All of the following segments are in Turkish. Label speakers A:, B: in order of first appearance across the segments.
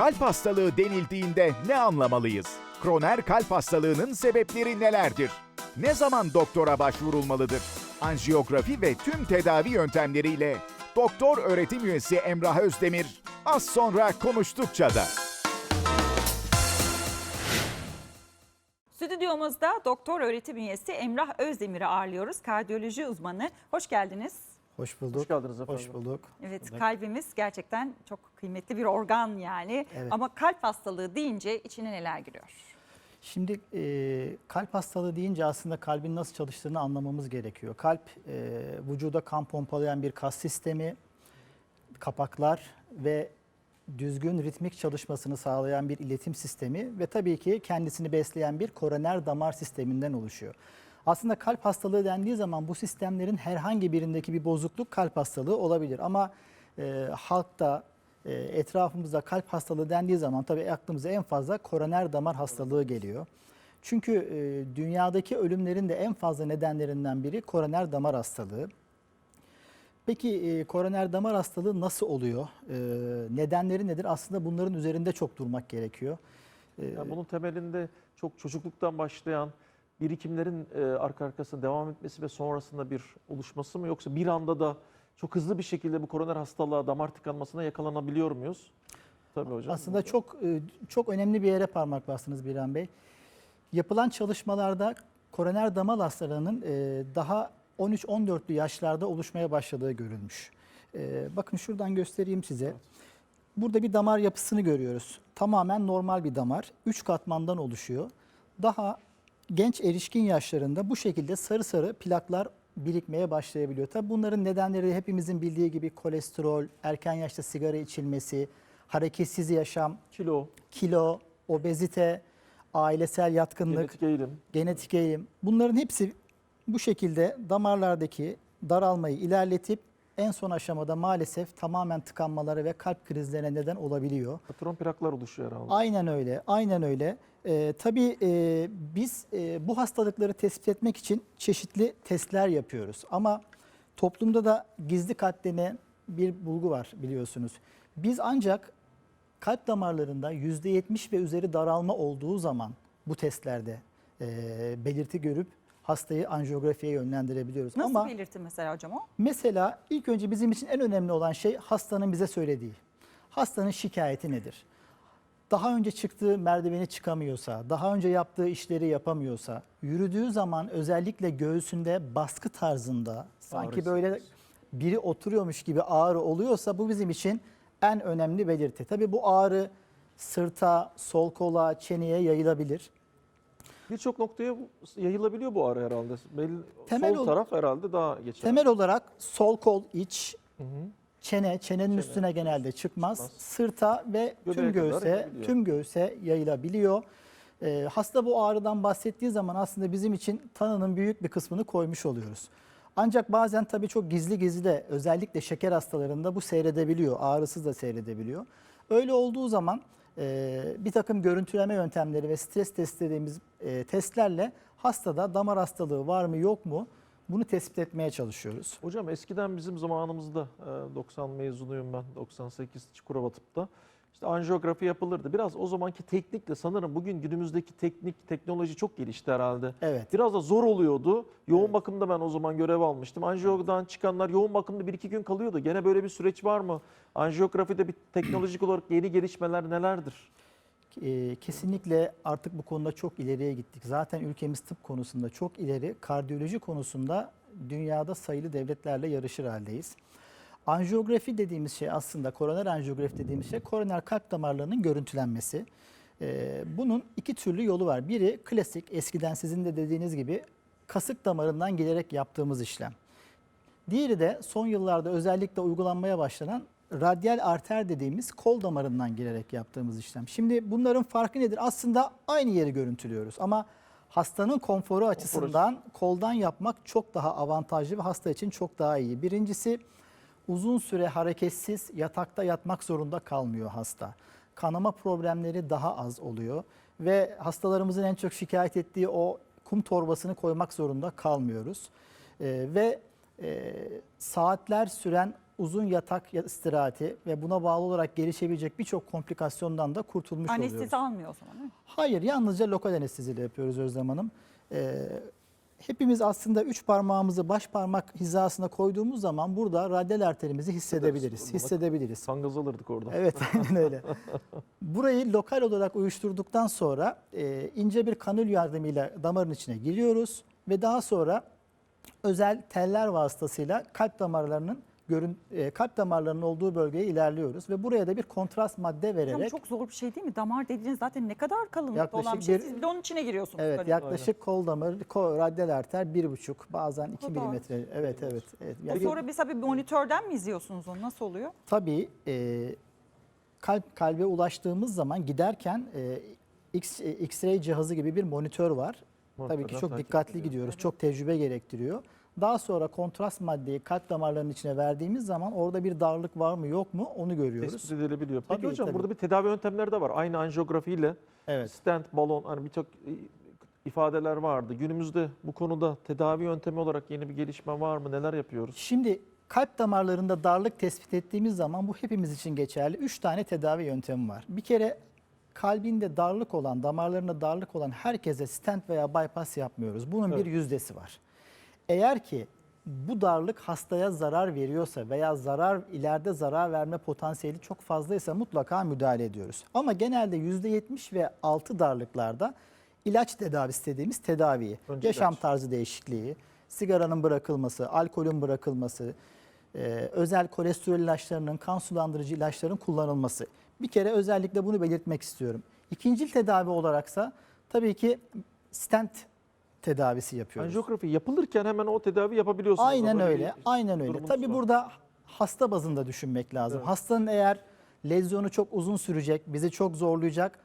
A: Kalp hastalığı denildiğinde ne anlamalıyız? Kroner kalp hastalığının sebepleri nelerdir? Ne zaman doktora başvurulmalıdır? Anjiyografi ve tüm tedavi yöntemleriyle doktor öğretim üyesi Emrah Özdemir az sonra konuştukça da.
B: Stüdyomuzda doktor öğretim üyesi Emrah Özdemir'i ağırlıyoruz. Kardiyoloji uzmanı. Hoş geldiniz.
C: Hoş bulduk.
D: Hoş geldiniz efendim.
C: Hoş bulduk.
B: Evet kalbimiz gerçekten çok kıymetli bir organ yani.
C: Evet.
B: Ama kalp hastalığı deyince içine neler giriyor?
C: Şimdi e, kalp hastalığı deyince aslında kalbin nasıl çalıştığını anlamamız gerekiyor. Kalp e, vücuda kan pompalayan bir kas sistemi, kapaklar ve düzgün ritmik çalışmasını sağlayan bir iletim sistemi ve tabii ki kendisini besleyen bir koroner damar sisteminden oluşuyor. Aslında kalp hastalığı dendiği zaman bu sistemlerin herhangi birindeki bir bozukluk kalp hastalığı olabilir. Ama e, halkta, e, etrafımızda kalp hastalığı dendiği zaman tabii aklımıza en fazla koroner damar hastalığı geliyor. Çünkü e, dünyadaki ölümlerin de en fazla nedenlerinden biri koroner damar hastalığı. Peki e, koroner damar hastalığı nasıl oluyor? E, nedenleri nedir? Aslında bunların üzerinde çok durmak gerekiyor. E,
D: Yani bunun temelinde çok çocukluktan başlayan birikimlerin e, arka arkasına devam etmesi ve sonrasında bir oluşması mı yoksa bir anda da çok hızlı bir şekilde bu koroner hastalığa, damar tıkanmasına yakalanabiliyor muyuz? Tabii hocam.
C: Aslında çok e, çok önemli bir yere parmak bastınız Birhan Bey. Yapılan çalışmalarda koroner damar hastalığının e, daha 13-14'lü yaşlarda oluşmaya başladığı görülmüş. E, Bakın şuradan göstereyim size. Burada bir damar yapısını görüyoruz. Tamamen normal bir damar. Üç katmandan oluşuyor. Daha genç erişkin yaşlarında bu şekilde sarı sarı plaklar birikmeye başlayabiliyor. Tabii bunların nedenleri de hepimizin bildiği gibi kolesterol, erken yaşta sigara içilmesi, hareketsiz yaşam,
D: kilo,
C: kilo, obezite, ailesel yatkınlık,
D: genetik eğilim.
C: genetik eğilim bunların hepsi bu şekilde damarlardaki daralmayı ilerletip en son aşamada maalesef tamamen tıkanmaları ve kalp krizlerine neden olabiliyor.
D: Patron plaklar oluşuyor herhalde.
C: Aynen öyle, aynen öyle. Ee, tabii e, biz e, bu hastalıkları tespit etmek için çeşitli testler yapıyoruz. Ama toplumda da gizli kalp denen bir bulgu var biliyorsunuz. Biz ancak kalp damarlarında %70 ve üzeri daralma olduğu zaman bu testlerde e, belirti görüp hastayı anjiyografiye yönlendirebiliyoruz.
B: Nasıl
C: Ama
B: belirti mesela hocam o?
C: Mesela ilk önce bizim için en önemli olan şey hastanın bize söylediği. Hastanın şikayeti nedir? Daha önce çıktığı merdiveni çıkamıyorsa, daha önce yaptığı işleri yapamıyorsa, yürüdüğü zaman özellikle göğsünde baskı tarzında sanki böyle biri oturuyormuş gibi ağrı oluyorsa bu bizim için en önemli belirti. Tabii bu ağrı sırta, sol kola, çeneye yayılabilir.
D: Birçok noktaya yayılabiliyor bu ara herhalde. Belli,
C: Temel
D: sol
C: ol-
D: taraf herhalde daha geçer.
C: Temel olarak sol kol iç,
D: Hı hı.
C: Çene, çenenin
D: Çene,
C: üstüne genelde çıkmaz.
D: çıkmaz.
C: Sırta ve tüm
D: Göbeğe kadar
C: göğse, tüm göğse yayılabiliyor. Ee, hasta bu ağrıdan bahsettiği zaman aslında bizim için tanının büyük bir kısmını koymuş oluyoruz. Ancak bazen tabii çok gizli gizli de özellikle şeker hastalarında bu seyredebiliyor, ağrısız da seyredebiliyor. Öyle olduğu zaman e, bir takım görüntüleme yöntemleri ve stres test dediğimiz e, testlerle hastada damar hastalığı var mı yok mu bunu tespit etmeye çalışıyoruz.
D: Hocam eskiden bizim zamanımızda e, 90 mezunuyum ben 98 Çukurova tıpta. İşte anjiyografi yapılırdı. Biraz o zamanki teknikle sanırım bugün günümüzdeki teknik teknoloji çok gelişti herhalde.
C: Evet.
D: Biraz da zor oluyordu. Yoğun bakımda ben o zaman görev almıştım. Anjiyodan çıkanlar yoğun bakımda 1-2 gün kalıyordu. Gene böyle bir süreç var mı? Anjiyografide bir teknolojik olarak yeni gelişmeler nelerdir?
C: Ee, Kesinlikle artık bu konuda çok ileriye gittik. Zaten ülkemiz tıp konusunda çok ileri, kardiyoloji konusunda dünyada sayılı devletlerle yarışır haldeyiz. Anjiyografi dediğimiz şey aslında koroner anjiyografi dediğimiz şey koroner kalp damarlarının görüntülenmesi. Ee, Bunun iki türlü yolu var. Biri klasik eskiden sizin de dediğiniz gibi kasık damarından giderek yaptığımız işlem. Diğeri de son yıllarda özellikle uygulanmaya başlanan radyal arter dediğimiz kol damarından girerek yaptığımız işlem. Şimdi bunların farkı nedir? Aslında aynı yeri görüntülüyoruz ama hastanın konforu açısından koldan yapmak çok daha avantajlı ve hasta için çok daha iyi. Birincisi uzun süre hareketsiz yatakta yatmak zorunda kalmıyor hasta. Kanama problemleri daha az oluyor ve hastalarımızın en çok şikayet ettiği o kum torbasını koymak zorunda kalmıyoruz. Ee, ve e, saatler süren uzun yatak ya- istirahati ve buna bağlı olarak gelişebilecek birçok komplikasyondan da kurtulmuş oluyoruz.
B: Anestezi almıyor o zaman değil mi?
C: Hayır, yalnızca lokal anesteziyle yapıyoruz Özlem Hanım. Ee, hepimiz aslında üç parmağımızı baş parmak hizasına koyduğumuz zaman burada radyal arterimizi hissedebiliriz. Hissedebiliriz.
D: Sangaz alırdık orada.
C: Evet, aynen öyle. Burayı lokal olarak uyuşturduktan sonra e, ince bir kanül yardımıyla damarın içine giriyoruz ve daha sonra özel teller vasıtasıyla kalp damarlarının görün, e, kalp damarlarının olduğu bölgeye ilerliyoruz ve buraya da bir kontrast madde
B: Hocam
C: vererek
B: çok zor bir şey değil mi? Damar dediğiniz zaten ne kadar kalınlıkta
C: Yaklaşık
B: olan bir şey.
C: bir-
B: Siz bir de onun içine giriyorsunuz.
C: Evet
B: böyle.
C: yaklaşık kol damarı, kol, radyal arter bir buçuk bazen iki milimetre. Evet evet. evet.
B: O
C: Yani
B: sonra mesela bir monitörden mi izliyorsunuz onu? Nasıl oluyor?
C: tabii e, kalp kalbe ulaştığımız zaman giderken e, X, e, X-ray cihazı gibi bir monitör var. Tabii ki
D: Monitörden
C: çok dikkatli gidiyoruz. Çok tecrübe gerektiriyor. Daha sonra kontrast maddeyi kalp damarlarının içine verdiğimiz zaman orada bir darlık var mı yok mu onu görüyoruz.
D: Tespit edilebiliyor. Peki
C: Tabii,
D: hocam
C: tabii.
D: burada bir tedavi yöntemleri de var. Aynı anjiyografiyle
C: Evet.
D: stent, balon hani birçok ifadeler vardı. Günümüzde bu konuda tedavi yöntemi olarak yeni bir gelişme var mı? Neler yapıyoruz?
C: Şimdi kalp damarlarında darlık tespit ettiğimiz zaman bu hepimiz için geçerli. Üç tane tedavi yöntemi var. Bir kere kalbinde darlık olan, damarlarında darlık olan herkese stent veya bypass yapmıyoruz. Bunun
D: Evet.
C: bir yüzdesi var. Eğer ki bu darlık hastaya zarar veriyorsa veya zarar ileride zarar verme potansiyeli çok fazlaysa mutlaka müdahale ediyoruz. Ama genelde %70 ve altı darlıklarda ilaç tedavisi dediğimiz tedaviyi,
D: Önce
C: yaşam
D: ilaç.
C: tarzı değişikliği, sigaranın bırakılması, alkolün bırakılması, e, özel kolesterol ilaçlarının, kan sulandırıcı ilaçların kullanılması. Bir kere özellikle bunu belirtmek istiyorum. İkincil tedavi olaraksa tabii ki stent tedavisi yapıyoruz.
D: Anjiyografi yapılırken hemen o tedavi yapabiliyorsunuz.
C: Aynen öyle.
D: bir
C: Aynen öyle. Tabii
D: var.
C: burada hasta bazında düşünmek lazım.
D: Evet.
C: Hastanın eğer lezyonu çok uzun sürecek, bizi çok zorlayacak,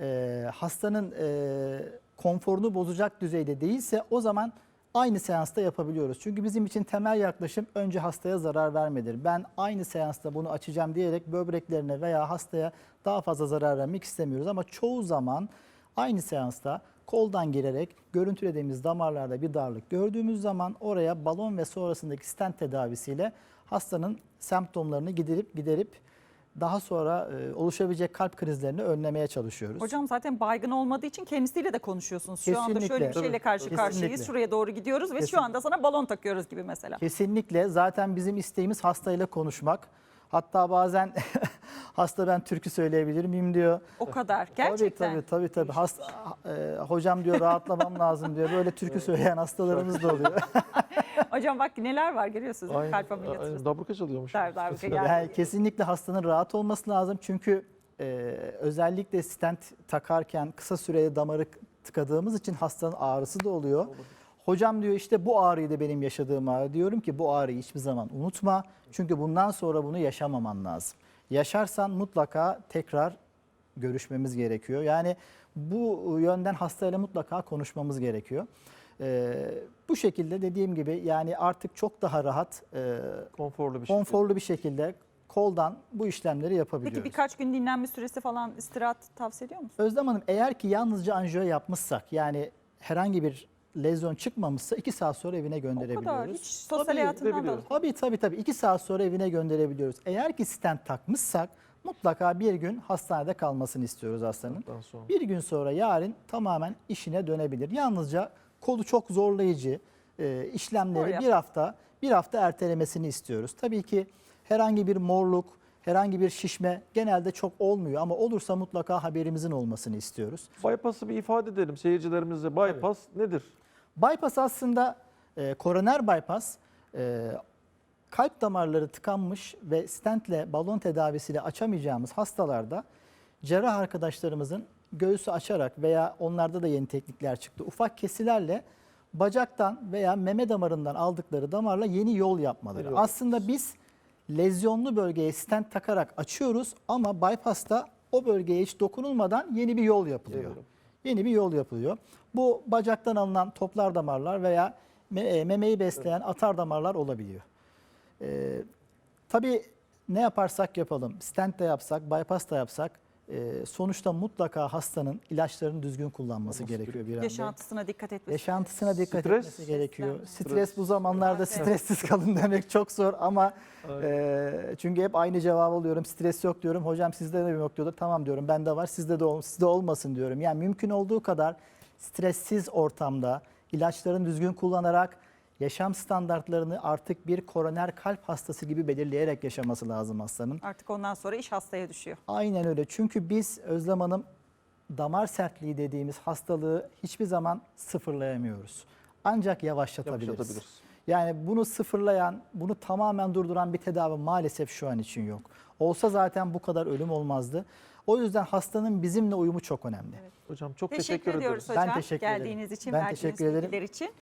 C: e, hastanın e, konforunu bozacak düzeyde değilse o zaman aynı seansta yapabiliyoruz. Çünkü bizim için temel yaklaşım önce hastaya zarar vermedir. Ben aynı seansta bunu açacağım diyerek böbreklerine veya hastaya daha fazla zarar vermek istemiyoruz. Ama çoğu zaman aynı seansta koldan girerek görüntülediğimiz damarlarda bir darlık gördüğümüz zaman oraya balon ve sonrasındaki stent tedavisiyle hastanın semptomlarını giderip giderip daha sonra e, oluşabilecek kalp krizlerini önlemeye çalışıyoruz.
B: Hocam zaten baygın olmadığı için kendisiyle de konuşuyorsunuz. Şu anda şöyle
C: Kesinlikle.
B: bir şeyle karşı
C: Kesinlikle.
B: karşıyayız. Şuraya doğru gidiyoruz ve şu
C: Kesinlikle.
B: anda sana balon takıyoruz gibi mesela.
C: Kesinlikle zaten bizim isteğimiz hastayla konuşmak. Hatta bazen hasta ben türkü söyleyebilir miyim diyor.
B: O kadar. Gerçekten.
C: Tabii tabii tabii. tabii. Hasta, e, hocam diyor rahatlamam lazım diyor. Böyle türkü söyleyen hastalarımız da oluyor.
B: Hocam bak neler var görüyorsunuz.
D: Aynen,
B: Kalp ameliyatı.
D: aynen. Dabruka çalıyormuş.
B: Dar- darbuka geldi.
C: Yani kesinlikle hastanın rahat olması lazım. Çünkü e, özellikle stent takarken kısa sürede damarı tıkadığımız için hastanın ağrısı da oluyor. Hocam diyor işte bu ağrıyı da benim yaşadığım ağrı. Diyorum ki bu ağrıyı hiçbir zaman unutma. Çünkü bundan sonra bunu yaşamaman lazım. Yaşarsan mutlaka tekrar görüşmemiz gerekiyor. Yani bu yönden hastayla mutlaka konuşmamız gerekiyor. Ee, bu şekilde dediğim gibi yani artık çok daha rahat, e,
D: Konforlu bir
C: konforlu bir şekilde koldan bu işlemleri yapabiliyoruz.
B: Peki birkaç gün dinlenme süresi falan istirahat tavsiye ediyor musun?
C: Özlem Hanım eğer ki yalnızca anjiyo yapmışsak yani herhangi bir lezyon çıkmamışsa 2 saat sonra evine
B: O
C: gönderebiliyoruz.
B: kadar. Hiç sosyal
C: Tabii,
B: hayatından da.
C: Tabii tabii tabii 2 saat sonra evine gönderebiliyoruz. Eğer ki stent takmışsak mutlaka bir gün hastanede kalmasını istiyoruz hastanın. Bir gün sonra yarın tamamen işine dönebilir. Yalnızca kolu çok zorlayıcı e, işlemleri bir hafta bir hafta ertelemesini istiyoruz. Tabii ki herhangi bir morluk, herhangi bir şişme genelde çok olmuyor ama olursa mutlaka haberimizin olmasını istiyoruz.
D: Bypass'ı bir ifade edelim seyircilerimize. Bypass nedir?
C: Bypass aslında e, koroner bypass e, kalp damarları tıkanmış ve stentle balon tedavisiyle açamayacağımız hastalarda cerrah arkadaşlarımızın göğsü açarak veya onlarda da yeni teknikler çıktı. Ufak kesilerle bacaktan veya meme damarından aldıkları damarla yeni yol yapmaları.
D: Yol.
C: Aslında biz lezyonlu bölgeye stent takarak açıyoruz ama bypass'ta o bölgeye hiç dokunulmadan yeni bir yol yapılıyor.
D: Geliyorum.
C: Yeni bir yol yapılıyor. Bu bacaktan alınan toplar damarlar veya e, memeyi besleyen atar damarlar olabiliyor. Ee, tabii ne yaparsak yapalım, stent de yapsak, bypass da yapsak e, sonuçta mutlaka hastanın ilaçlarını düzgün kullanması
D: Olması
C: gerekiyor bir anda.
B: Yaşantısına dikkat etmesi.
C: Yaşantısına dikkat
D: Stres.
C: etmesi gerekiyor.
B: Stres.
C: Stres, bu zamanlarda
B: Evet.
C: stressiz kalın demek çok zor ama e, çünkü hep aynı cevabı alıyorum. Stres yok diyorum. Hocam sizde de yok diyorlar. Tamam diyorum. Bende var. Sizde de ol, sizde olmasın diyorum. Yani mümkün olduğu kadar stressiz ortamda ilaçlarını düzgün kullanarak yaşam standartlarını artık bir koroner kalp hastası gibi belirleyerek yaşaması lazım hastanın.
B: Artık ondan sonra iş hastaya düşüyor.
C: Aynen öyle. Çünkü biz Özlem Hanım damar sertliği dediğimiz hastalığı hiçbir zaman sıfırlayamıyoruz. Ancak yavaşlatabiliriz.
D: Yavaşlatabiliriz.
C: Yani bunu sıfırlayan, bunu tamamen durduran bir tedavi maalesef şu an için yok. Olsa zaten bu kadar ölüm olmazdı. O yüzden hastanın bizimle uyumu çok önemli.
D: Hocam çok
B: Teşekkür,
D: teşekkür,
B: ediyoruz
D: ediyoruz.
B: hocam
C: Ben teşekkür ederim.
B: geldiğiniz için,
C: Ben
B: verdiğiniz
C: teşekkür ederim.
B: bilgiler için.